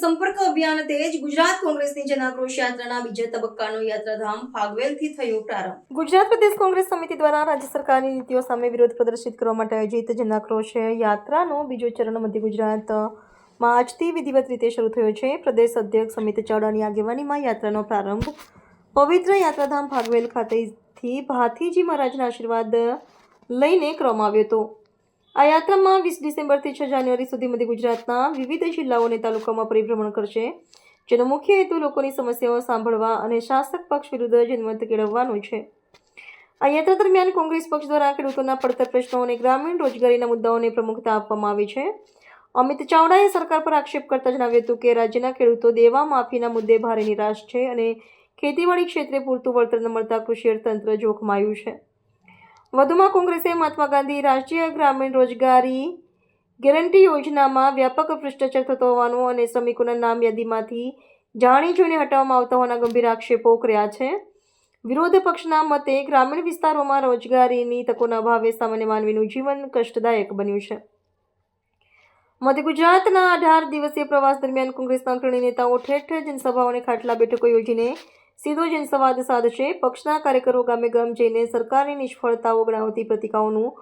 સંપર્ક અભિયાન તેજ ગુજરાત કોંગ્રેસની જનાક્રોશ યાત્રાના બીજા તબક્કાનો યાત્રાધામ ફાગવેલથી થયો પ્રારંભ. ગુજરાત પ્રદેશ કોંગ્રેસ સમિતિ દ્વારા રાજ્ય સરકારની નીતિઓ સામે વિરોધ પ્રદર્શિત કરવા માટે આયોજિત જનાક્રોશ યાત્રાનો બીજો ચરણ મધ્ય ગુજરાતમાં આજથી વિધિવત રીતે શરૂ થયો છે. પ્રદેશ અધ્યક્ષ અમિત ચાવડાની આગેવાનીમાં યાત્રાનો પ્રારંભ. પવિત્ર યાત્રાધામ ફાગવેલ ખાતેથી ભાથીજી મહારાજના આશીર્વાદ લઈને કરવામાં આવ્યો હતો. આ યાત્રામાં વીસ ડિસેમ્બરથી છ જાન્યુઆરી સુધી મધ્ય ગુજરાતના વિવિધ જિલ્લાઓ અને તાલુકામાં પરિભ્રમણ કરશે, જેનો મુખ્ય હેતુ લોકોની સમસ્યાઓ સાંભળવા અને શાસક પક્ષ વિરુદ્ધ જનમત કેળવવાનો છે. આ યાત્રા દરમિયાન કોંગ્રેસ પક્ષ દ્વારા ખેડૂતોના પડતર પ્રશ્નો અને ગ્રામીણ રોજગારીના મુદ્દાઓને પ્રમુખતા આપવામાં આવી છે. અમિત ચાવડાએ સરકાર પર આક્ષેપ કરતા જણાવ્યું હતું કે રાજ્યના ખેડૂતો દેવા માફીના મુદ્દે ભારે નિરાશ છે અને ખેતીવાડી ક્ષેત્રે પૂરતું વળતર ન મળતા કૃષિ અર્થતંત્ર જોખમાયું છે. વધુમાં કોંગ્રેસે મહાત્મા ગાંધી રાષ્ટ્રીય ગ્રામીણ રોજગારી ગેરંટી યોજનામાં વ્યાપક ભ્રષ્ટાચાર થતો હોવાનું અને શ્રમિકોના નામ યાદીમાંથી જાણી જોઈને હટાવવામાં આવતા હોવાના ગંભીર આક્ષેપો કર્યા છે. વિરોધ પક્ષના મતે ગ્રામીણ વિસ્તારોમાં રોજગારીની તકોના અભાવે સામાન્ય માનવીનું જીવન કષ્ટદાયક બન્યું છે. મધ્ય ગુજરાતના અઢાર દિવસીય પ્રવાસ દરમિયાન કોંગ્રેસના અગ્રણી નેતાઓ ઠેર ઠેર જનસભાઓ અને ખાટલા બેઠકો યોજીને સીધો જનસંવાદ સાધશે. પક્ષના કાર્યકરો ગામે ગામ જઈને સરકારની નિષ્ફળતાઓ ગણાવતી પત્રિકાઓનું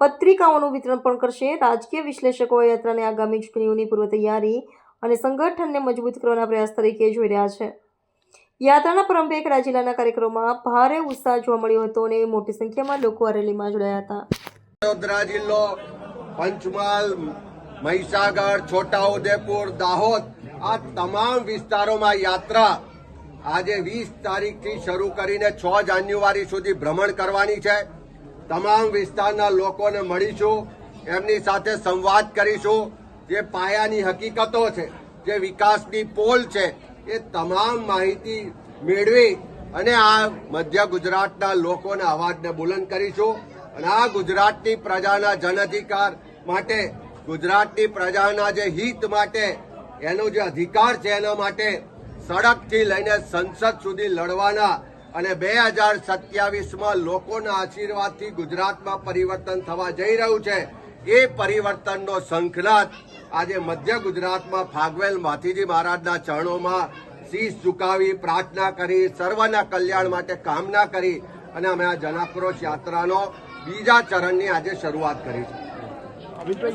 પત્રિકાઓનું વિતરણ પણ કરશે. રાજકીય વિશ્લેષકો યાત્રાને આગામી ચૂંટણીઓની પૂર્વ તૈયારી અને સંગઠનને મજબૂત કરવાના પ્રયાસ તરીકે જોઈ રહ્યા છે. યાત્રાના પ્રારંભે ખેડા જિલ્લાના કાર્યક્રમમાં ભારે ઉત્સાહ જોવા મળ્યો હતો અને મોટી સંખ્યામાં લોકો આ રેલીમાં જોડાયા હતા. વડોદરા જિલ્લો, પંચમહાલ, મહીસાગર છોટાઉદેપુર દાહોદ, આ તમામ વિસ્તારોમાં યાત્રા આજે વીસ તારીખથી શરૂ કરીને છ જાન્યુઆરી સુધી ભ્રમણ કરવાની છે. તમામ વિસ્તારના લોકોને મળીશું, એમની સાથે સંવાદ કરીશું. જે પાયાની હકીકતો છે, જે વિકાસની પોલ છે, એ તમામ માહિતી મેળવી અને આ મધ્ય ગુજરાતના લોકોના અવાજને બુલંદ કરીશું. અને આ ગુજરાતની પ્રજાના જનઅધિકાર માટે, ગુજરાતની પ્રજાના જે હિત માટે, એનો જે અધિકાર છે એના માટે સડકથી લઈને સંસદ સુધી લડવાના અને બે હજાર સત્યાવીસમાં લોકોના આશીર્વાદથી ગુજરાતમાં પરિવર્તન થવા જઈ રહ્યું છે, એ પરિવર્તનનો શંખનાદ આજે મધ્ય ગુજરાતમાં ફાગવેલ માથીજી મહારાજના ચરણોમાં શીશ ઝુકાવી પ્રાર્થના કરી, સર્વના કલ્યાણ માટે કામના કરી અને અમે આ જનાક્રોશ યાત્રાનો બીજા ચરણની આજે શરૂઆત કરી છે.